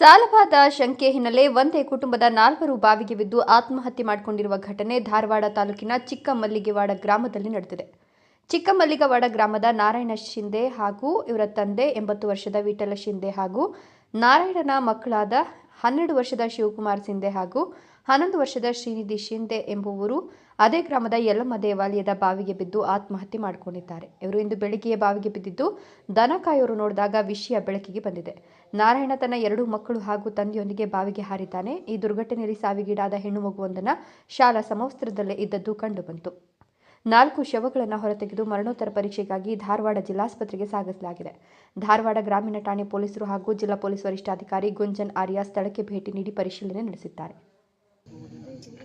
ಸಾಲಬಾಧ ಶಂಕೆ ಹಿನ್ನೆಲೆ ಒಂದೇ ಕುಟುಂಬದ ನಾಲ್ವರು ಬಾವಿಗೆ ಬಿದ್ದು ಆತ್ಮಹತ್ಯೆ ಮಾಡಿಕೊಂಡಿರುವ ಘಟನೆ ಧಾರವಾಡ ತಾಲೂಕಿನ ಚಿಕ್ಕಮಲ್ಲಿಗೆವಾಡ ಗ್ರಾಮದಲ್ಲಿ ನಡೆದಿದೆ. ಚಿಕ್ಕಮಲ್ಲಿಗವಾಡ ಗ್ರಾಮದ ನಾರಾಯಣ ಶಿಂದೆ ಹಾಗೂ ಇವರ ತಂದೆ ಎಂಬತ್ತು ವರ್ಷದ ವಿಠಲ ಶಿಂದೆ ಹಾಗೂ ನಾರಾಯಣನ ಮಕ್ಕಳಾದ ಹನ್ನೆರಡು ವರ್ಷದ ಶಿವಕುಮಾರ್ ಶಿಂದೆ ಹಾಗೂ ಹನ್ನೊಂದು ವರ್ಷದ ಶ್ರೀನಿಧಿ ಶಿಂದೆ ಎಂಬುವರು ಅದೇ ಗ್ರಾಮದ ಯಲ್ಲಮ್ಮ ದೇವಾಲಯದ ಬಾವಿಗೆ ಬಿದ್ದು ಆತ್ಮಹತ್ಯೆ ಮಾಡಿಕೊಂಡಿದ್ದಾರೆ. ಇವರು ಇಂದು ಬೆಳಿಗ್ಗೆ ಬಾವಿಗೆ ಬಿದ್ದಿದ್ದು, ದನ ಕಾಯೋರು ನೋಡಿದಾಗ ವಿಷಯ ಬೆಳಕಿಗೆ ಬಂದಿದೆ. ನಾರಾಯಣ ತನ್ನ ಎರಡು ಮಕ್ಕಳು ಹಾಗೂ ತಂದೆಯೊಂದಿಗೆ ಬಾವಿಗೆ ಹಾರಿದ್ದಾನೆ. ಈ ದುರ್ಘಟನೆಯಲ್ಲಿ ಸಾವಿಗೀಡಾದ ಹೆಣ್ಣು ಮಗುವೊಂದನ್ನು ಶಾಲಾ ಸಮವಸ್ತ್ರದಲ್ಲೇ ಇದ್ದದ್ದು ಕಂಡುಬಂತು. ನಾಲ್ಕು ಶವಗಳನ್ನು ಹೊರತೆಗೆದು ಮರಣೋತ್ತರ ಪರೀಕ್ಷೆಗಾಗಿ ಧಾರವಾಡ ಜಿಲ್ಲಾಸ್ಪತ್ರೆಗೆ ಸಾಗಿಸಲಾಗಿದೆ. ಧಾರವಾಡ ಗ್ರಾಮೀಣ ಠಾಣೆ ಪೊಲೀಸರು ಹಾಗೂ ಜಿಲ್ಲಾ ಪೊಲೀಸ್ ವರಿಷ್ಠಾಧಿಕಾರಿ ಗುಂಜನ್ ಆರ್ಯ ಸ್ಥಳಕ್ಕೆ ಭೇಟಿ ನೀಡಿ ಪರಿಶೀಲನೆ ನಡೆಸಿದ್ದಾರೆ. ಎರಡು